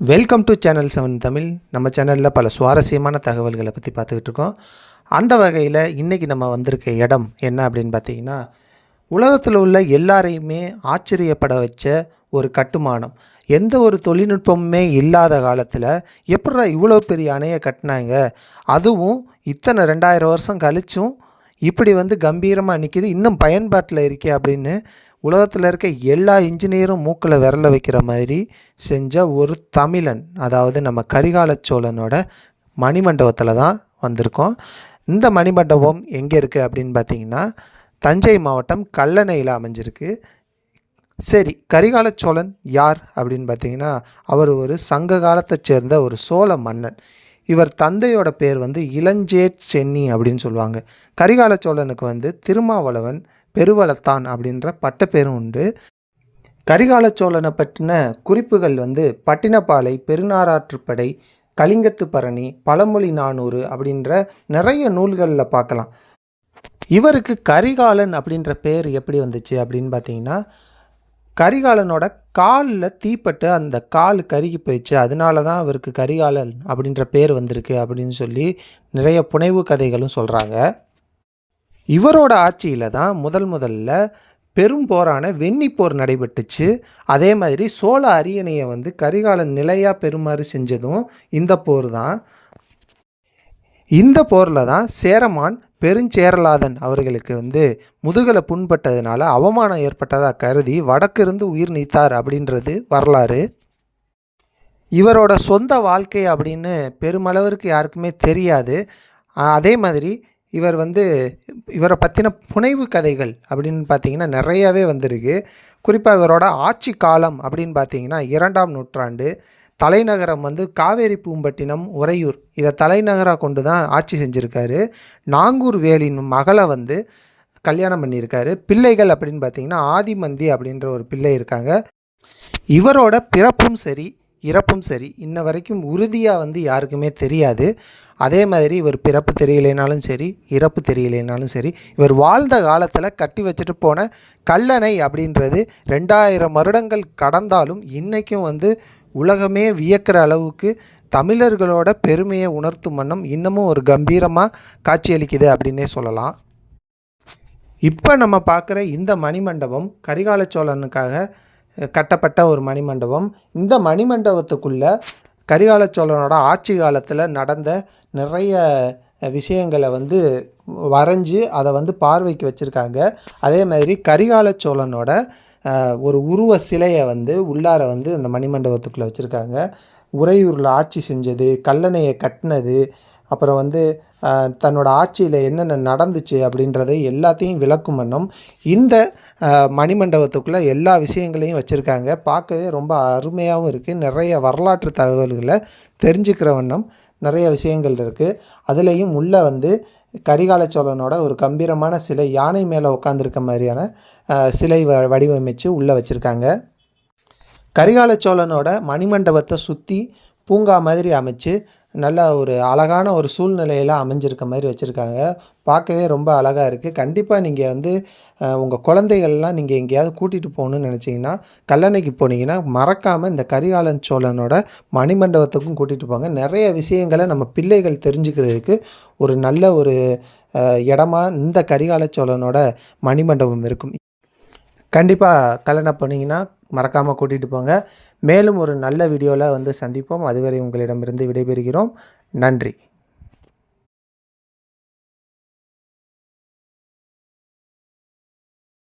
Welcome to channel seven Tamil. நம்ம சேனலில் பல சுவாரஸ்யமான தகவல்களை பற்றி பார்த்துக்கிட்டு இருக்கோம். அந்த வகையில் இன்றைக்கி நம்ம வந்திருக்க இடம் என்ன அப்படின்னு பார்த்தீங்கன்னா உலகத்தில் உள்ள எல்லாரையுமே ஆச்சரியப்பட வச்ச ஒரு கட்டுமானம். எந்த ஒரு தொழில்நுட்பமுமே இல்லாத காலத்தில் எப்படா இவ்வளோ பெரிய அணையை கட்டினாங்க? அதுவும் இத்தனை ரெண்டாயிரம் வருஷம் கழிச்சும் இப்படி வந்து கம்பீரமாக நிற்கிது இன்னும் பயன்பாட்டில் இருக்கே அப்படின்னு உலகத்தில் இருக்க எல்லா இன்ஜினியரும் மூக்கில் விரல வைக்கிற மாதிரி செஞ்ச ஒரு தமிழன் அதாவது நம்ம கரிகால சோழனோட மணிமண்டபத்தில் தான் வந்திருக்கோம். இந்த மணிமண்டபம் எங்கே இருக்குது அப்படின்னு பார்த்தீங்கன்னா தஞ்சை மாவட்டம் கல்லணையில் அமைஞ்சிருக்கு. சரி கரிகால சோழன் யார் அப்படின்னு பார்த்தீங்கன்னா அவர் ஒரு சங்க காலத்தை சேர்ந்த ஒரு சோழ மன்னன். இவர் தந்தையோட பேர் வந்து இளஞ்சேட் சென்னி அப்படின்னு சொல்லுவாங்க. கரிகால சோழனுக்கு வந்து திருமாவளவன் பெருவளத்தான் அப்படின்ற பட்டப்பேரும் உண்டு. கரிகால சோழனை பற்றின குறிப்புகள் வந்து பட்டினப்பாலை பெருநாராற்றுப்படை கலிங்கத்து பரணி பழமொழி நானூறு அப்படின்ற நிறைய நூல்களில் பார்க்கலாம். இவருக்கு கரிகாலன் அப்படின்ற பேர் எப்படி வந்துச்சு அப்படின்னு பார்த்தீங்கன்னா கரிகாலனோட காலில் தீப்பட்டு அந்த கால் கருகி போயிடுச்சு. அதனால தான் அவருக்கு கரிகாலன் அப்படின்ற பேர் வந்திருக்கு அப்படின்னு சொல்லி நிறைய புனைவு கதைகளும் சொல்கிறாங்க இவரோட ஆட்சியில் தான் முதல் முதல்ல பெரும் போரான வெண்ணிப்போர் நடைபெற்றுச்சு. அதே மாதிரி சோழ அரியணையை வந்து கரிகாலன் நிலையாக பெறுமாறு செஞ்சதும் இந்த போர் தான். இந்த போரில் தான் சேரமான் பெருஞ்சேரலாதன் அவர்களுக்கு வந்து முதுகலை புண்பட்டதுனால அவமானம் ஏற்பட்டதாக கருதி வடக்கிருந்து உயிர் நீத்தார் அப்படின்றது வரலாறு. இவரோட சொந்த வாழ்க்கை அப்படின்னு பெருமளவிற்கு யாருக்குமே தெரியாது. அதே மாதிரி இவர் வந்து இவரை பற்றின புனைவு கதைகள் அப்படின்னு பார்த்தீங்கன்னா நிறையாவே வந்திருக்கு. குறிப்பாக இவரோட ஆட்சி காலம் அப்படின்னு பார்த்தீங்கன்னா இரண்டாம் நூற்றாண்டு தலைநகரம் வந்து காவேரி பூம்பட்டினம் உறையூர். இதை தலைநகராக கொண்டு தான் ஆட்சி செஞ்சுருக்காரு. நாங்கூர் வேலின் மகளை வந்து கல்யாணம் பண்ணியிருக்காரு. பிள்ளைகள் அப்படின்னு பார்த்தீங்கன்னா ஆதிமந்தி அப்படின்ற ஒரு பிள்ளை இருக்காங்க. இவரோட பிறப்பும் சரி இறப்பும் சரி இன்ன வரைக்கும் உறுதியாக வந்து யாருக்குமே தெரியாது. அதே மாதிரி இவர் பிறப்பு தெரியலைனாலும் சரி இறப்பு தெரியலைனாலும் சரி இவர் வாழ்ந்த காலத்தில் கட்டி வச்சுட்டு போன கல்லணை அப்படின்றது ரெண்டாயிரம் வருடங்கள் கடந்தாலும் இன்றைக்கும் வந்து உலகமே வியக்கிற அளவுக்கு தமிழர்களோட பெருமையை உணர்த்தும் வண்ணம் இன்னமும் ஒரு கம்பீரமாக காட்சியளிக்குது அப்படின்னே சொல்லலாம். இப்போ நம்ம பார்க்குற இந்த மணிமண்டபம் கரிகால சோழனுக்காக கட்டப்பட்ட ஒரு மணிமண்டபம். இந்த மணிமண்டபத்துக்குள்ளே கரிகால சோழனோட ஆட்சி காலத்தில் நடந்த நிறைய விஷயங்களை வந்து வரைஞ்சி அதை வந்து பார்வைக்கு வச்சுருக்காங்க. அதே மாதிரி கரிகால சோழனோட ஒரு உருவ சிலையை வந்து உள்ளார வந்து அந்த மணிமண்டபத்துக்குள்ளே வச்சுருக்காங்க. உறையூரில் ஆட்சி செஞ்சது கல்லணையை கட்டினது அப்புறம் வந்து தன்னோட ஆட்சியில் என்னென்ன நடந்துச்சு அப்படின்றதை எல்லாத்தையும் விளக்கும் வண்ணம் இந்த மணிமண்டபத்துக்குள்ளே எல்லா விஷயங்களையும் வச்சுருக்காங்க. பார்க்கவே ரொம்ப அருமையாகவும் இருக்குது நிறைய வரலாற்று தகவல்களை தெரிஞ்சுக்கிற வண்ணம் நிறைய விஷயங்கள் இருக்குது அதுலேயும் உள்ளே வந்து கரிகால சோழனோட ஒரு கம்பீரமான சிலை யானை மேலே உட்காந்துருக்க மாதிரியான சிலை வ வடிவமைச்சு உள்ளே வச்சுருக்காங்க. கரிகால சோழனோட மணிமண்டபத்தை சுற்றி பூங்கா மாதிரி அமைச்சு நல்ல ஒரு அழகான ஒரு சூழ்நிலையில் அமைஞ்சிருக்க மாதிரி வச்சுருக்காங்க. பார்க்கவே ரொம்ப அழகாக இருக்குது கண்டிப்பாக நீங்கள் வந்து உங்கள் குழந்தைகள்லாம் நீங்கள் எங்கேயாவது கூட்டிகிட்டு போகணுன்னு நினச்சிங்கன்னா கல்லணைக்கு போனீங்கன்னா மறக்காமல் இந்த கரிகாலன் சோழனோட மணிமண்டபத்துக்கும் கூட்டிகிட்டு போங்க. நிறைய விஷயங்களை நம்ம பிள்ளைகள் தெரிஞ்சுக்கிறதுக்கு ஒரு நல்ல ஒரு இடமா இந்த கரிகால சோழனோட மணிமண்டபம் இருக்கும். கண்டிப்பாக கல்யாணம் போனீங்கன்னா மறக்காமல் கூட்டிகிட்டு போங்க. மேலும் ஒரு நல்ல வீடியோவில் வந்து சந்திப்போம். அதுவரை உங்களிடமிருந்து விடைபெறுகிறோம். நன்றி.